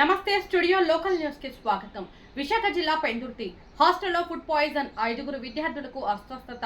నమస్తే studio local న్యూస్కి స్వాగతం. విశాఖ జిల్లా పెందుర్తి. హాస్టల్లో ఫుడ్ పాయిజన్ ఐదుగురు విద్యార్థులకు అస్వస్థత.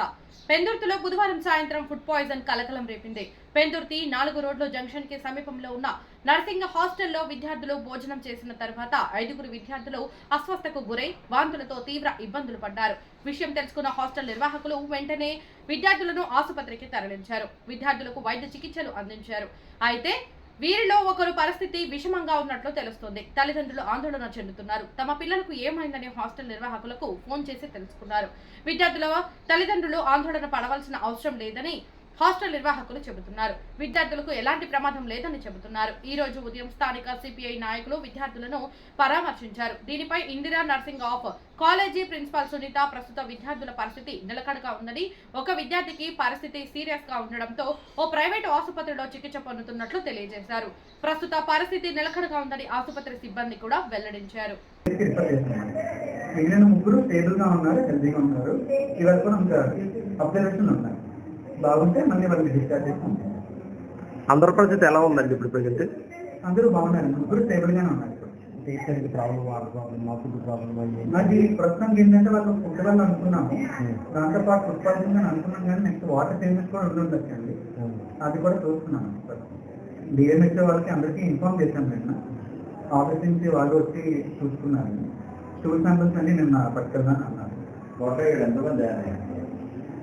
పెందుర్తిలో బుధవారం సాయంత్రం ఫుడ్ పాయిజన్ కలకలం రేపింది. పెందుర్తి నాలుగు రోడ్లు జంక్షన్కి సమీపంలో ఉన్న నర్సింగ్ హాస్టల్లో విద్యార్థులు భోజనం చేసిన తర్వాత ఐదుగురు విద్యార్థులు అస్వస్థకు గురై వాంతులతో తీవ్ర ఇబ్బందులు పడ్డారు. విషయం తెలుసుకున్న హాస్టల్ నిర్వాహకులు వెంటనే విద్యార్థులను ఆసుపత్రికి తరలించారు. విద్యార్థులకు వైద్య చికిత్సలు అందించారు. అయితే వీరిలో ఒకరు పరిస్థితి విషమంగా ఉన్నట్లు తెలుస్తోంది. తల్లిదండ్రులు ఆందోళన చెందుతున్నారు. తమ పిల్లలకు ఏమైందని హాస్టల్ నిర్వాహకులకు ఫోన్ చేసి తెలుసుకున్నారు. విద్యార్థుల తల్లిదండ్రులు ఆందోళన పడవలసిన అవసరం లేదని హాస్టల్ నిర్వాహకులు చెబుతున్నారు. విద్యార్థులకు ఎలాంటి ప్రమాదం లేదని చెబుతున్నారు. ఈ రోజు ఉదయం స్థానిక సిపిఐ నాయకులు విద్యార్థులను పరామర్శించారు. దీనిపై Indira nursing of college principal Sunitha ప్రస్తుత విద్యార్థుల పరిస్థితి నిలకడగా ఉందని ఒక విద్యార్థికి పరిస్థితి సీరియస్గా ఉండడంతో ఓ ప్రైవేటు ఆసుపత్రిలో చికిత్స పొందుతున్నట్లు తెలియజేశారు. ప్రస్తుత పరిస్థితి నిలకడగా ఉందని ఆసుపత్రి సిబ్బంది కూడా వెల్లడించారు. మిగిలిన ముగ్గురు స్టేబుల్గా ఉన్నారు. హెల్తీగా ఉన్నారు ఇవాళ కూడా అబ్జర్వేషన్ బాగుంటే మళ్ళీ వాళ్ళకి డిశ్చార్జ్ చేసి. అందరి పరిస్థితి ఎలా ఉందండి ఇప్పుడు ప్రజెంట్? అందరూ బాగున్నారు ముగ్గురు స్టేబుల్ గానే ఉన్నారు. ఇప్పుడు. టీచర్కి ప్రాబ్లం వాటర్ ప్రాబ్లం మా ఫుడ్ ప్రాబ్లం మాది ప్రస్తుతానికి ఏంటంటే వాళ్ళు ఫుడ్ వల్ల అనుకున్నాము. దాంతో పాటు ఫుడ్ పాయిజన్ అని అనుకున్నాం కానీ నెక్స్ట్ వాటర్ చేంజెస్ కూడా ఉండి ఉండొచ్చండి అది కూడా చూస్తున్నాను డిఎంహెచ్ఓ వాళ్ళకి అందరికీ ఇన్ఫార్మ్ చేశాను నిన్న. ఆఫీస్ నుంచి వాళ్ళు వచ్చి చూసుకున్నారు. శాంపిల్స్ అన్ని నిన్న పట్టుకెళ్దాని అన్నారు.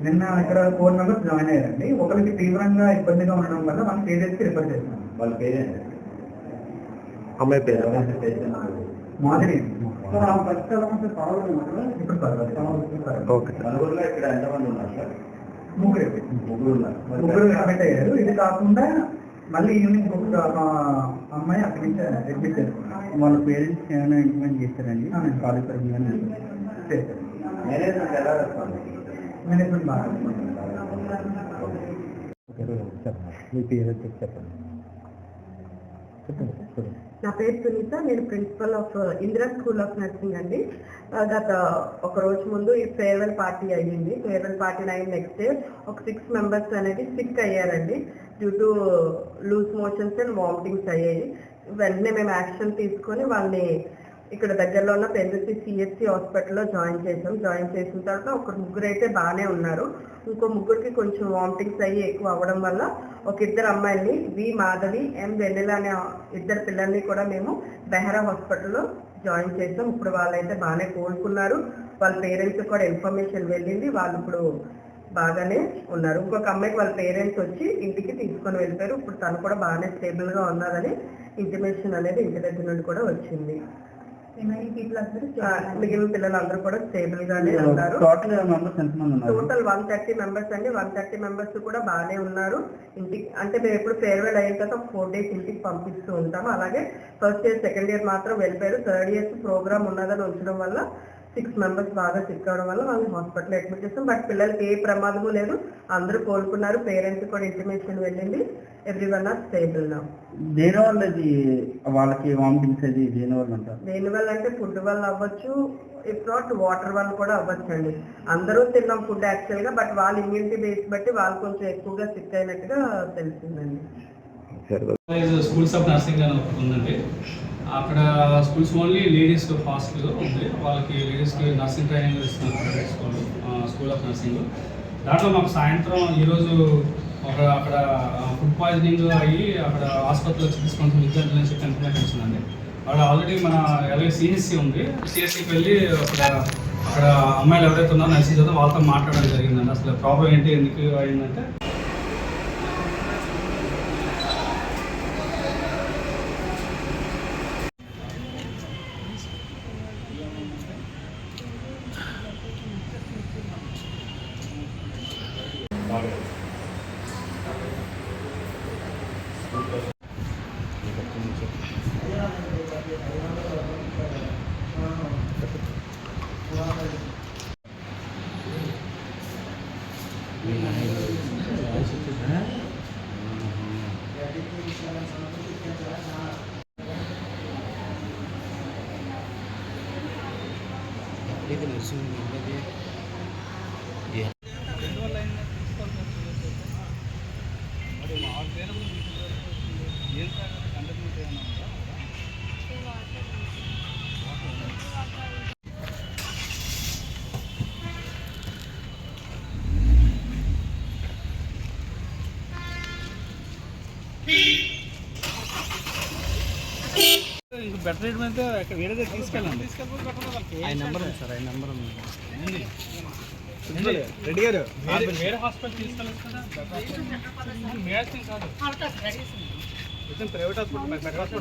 నిన్న ఇక్కడ ఫోర్ మెంబర్స్ జాయిన్ అయ్యారండి. ఒకరికి తీవ్రంగా ఇబ్బందిగా ఉండడం వల్ల మనం పేరెంట్స్కి రిఫర్ చేస్తాం వాళ్ళ పేరెంట్ అమ్మాయి పేరు మాదిరి ఇప్పుడు పర్వాలేదు. Okay sir. నలుగురులో ఇక్కడ ఎంతమంది ఉన్నారు సార్? ముగ్గురు. ముగ్గురు ఉన్నారు. ముగ్గురు అడ్మిట్ అయ్యారు. ఇది కాకుండా మళ్ళీ ఈవినింగ్ ఒక అమ్మాయి అక్కడి నుంచి అడ్మిట్ చేసుకున్నారు వాళ్ళ పేరెంట్స్ ఏమైనా ఇంప్లిమెంట్ చేస్తారండి. కాలేజ్ పరంగా చేశారు. మేనేజ్మెంట్ ఎలా రెస్పాన్స్ మీ పేరు చెప్పండి నా పేరు సునీత నేను principal of Indira school of nursing అండి. గత ఒక రోజు ముందు ఈ ఫేర్వెల్ పార్టీ అయ్యింది. ఫేర్వెల్ పార్టీ అయిన నెక్స్ట్ డే ఒక సిక్స్ మెంబర్స్ అనేది సిక్ అయ్యారండి. Due to loose motions and vomitings అయ్యాయి. వెంటనే మేము యాక్షన్ తీసుకొని వాళ్ళని ఇక్కడ దగ్గరలో ఉన్న పెందుర్తి సిఎస్సి హాస్పిటల్లో జాయిన్ చేసాం జాయిన్ చేసిన తర్వాత ఒక ముగ్గురు అయితే బాగానే ఉన్నారు. ఇంకో ముగ్గురికి కొంచెం వామిటింగ్స్ అయ్యి ఎక్కువ అవ్వడం వల్ల ఒక ఇద్దరు అమ్మాయిల్ని వి మాధవి ఎం వెన్నెల అనే ఇద్దరు పిల్లల్ని కూడా మేము బెహరా హాస్పిటల్లో జాయిన్ చేసాం ఇప్పుడు వాళ్ళైతే బాగానే కోలుకున్నారు. వాళ్ళ పేరెంట్స్ కూడా ఇన్ఫర్మేషన్ వెళ్ళింది. వాళ్ళు ఇప్పుడు బాగానే ఉన్నారు. ఇంకొక అమ్మాయికి వాళ్ళ పేరెంట్స్ వచ్చి ఇంటికి తీసుకొని వెళ్ళిపోయారు. ఇప్పుడు తను కూడా బాగానే స్టేబుల్గా ఉన్నారని ఇంటిమేషన్ అనేది ఇంటి దగ్గర నుండి కూడా వచ్చింది. మిగిలిన పిల్లలందరూ కూడా స్టేబుల్ గానే ఉన్నారు. Total total one thirty members అండి. వన్ థర్టీ మెంబర్స్ కూడా బాగానే ఉన్నారు. ఇంటికి అంటే మేము ఎప్పుడు ఫేర్వెల్ అయిన తర్వాత ఒక ఫోర్ డేస్ ఇంటికి పంపిస్తూ ఉంటాము. అలాగే ఫస్ట్ ఇయర్ సెకండ్ ఇయర్ మాత్రం వెళ్ళిపోయారు. థర్డ్ ఇయర్స్ ప్రోగ్రామ్ ఉన్నదని ఉంచడం వల్ల సిక్స్ మెంబర్స్ బాగా సిక్ అవడం వల్ల వాళ్ళని హాస్పిటల్ అడ్మిట్ చేస్తాం. బట్ పిల్లలకి ఏ ప్రమాదము లేదు. అందరూ కోలుకున్నారు. పేరెంట్స్ కూడా ఇంటిమేషన్ వెళ్ళింది. ఎవ్రీ వన్ ఆర్ స్టేబుల్ నా. దేని వల్ల ఇది వాళ్ళకి వామిటింగ్స్ అది దేని వల్ల అంటారు? దేని వల్ల అంటే ఫుడ్ వల్ల అవ్వచ్చు. ఇఫ్ నాట్ వాటర్ వల్ల కూడా అవ్వచ్చు అండి అందరూ తిన్నాం ఫుడ్ యాక్చువల్గా బట్ వాళ్ళ ఇమ్యూనిటీ బేస్ బట్టి వాళ్ళు కొంచెం ఎక్కువగా సిక్ అయినట్టుగా తెలిసిందండి. స్కూల్స్ ఆఫ్ నర్సింగ్ అని ఒకటి ఉందండి. అక్కడ స్కూల్స్ ఓన్లీ లేడీస్ హాస్టల్ ఉంది. వాళ్ళకి లేడీస్కి నర్సింగ్ ట్రైనింగ్ ఇస్తున్నారు private school school of nursing. దాంట్లో మాకు సాయంత్రం ఈరోజు ఒక అక్కడ ఫుడ్ పాయిజనింగ్ అయ్యి అక్కడ ఆసుపత్రిలో చికిత్స కొంచెం విద్యార్థులు అని చెప్పి ఇన్ఫర్మేషన్ వచ్చిందండి అక్కడ ఆల్రెడీ మన ఎలాగే సిఎస్సి ఉంది. సిఎస్సికి వెళ్ళి అక్కడ అక్కడ అమ్మాయిలు ఎవరైతే ఉన్నారో నర్సింగ్ చదువు వాళ్ళతో మాట్లాడడం జరిగిందండి. అసలు ప్రాబ్లం ఏంటి ఎందుకు అయిందంటే ఇది నర్సింగ్ ఉన్నది Peace. బెటర్ ట్రీట్మెంట్ వేరే దగ్గర తీసుకెళ్ళండి. ఆయన నెంబర్ ఉంది సార్ ఆయన నెంబర్ ఉంది. రెడ్డి గారు వేరే హాస్పిటల్ తీసుకెళ్ళచ్చు కదా? మేడం కాదు. Private hospital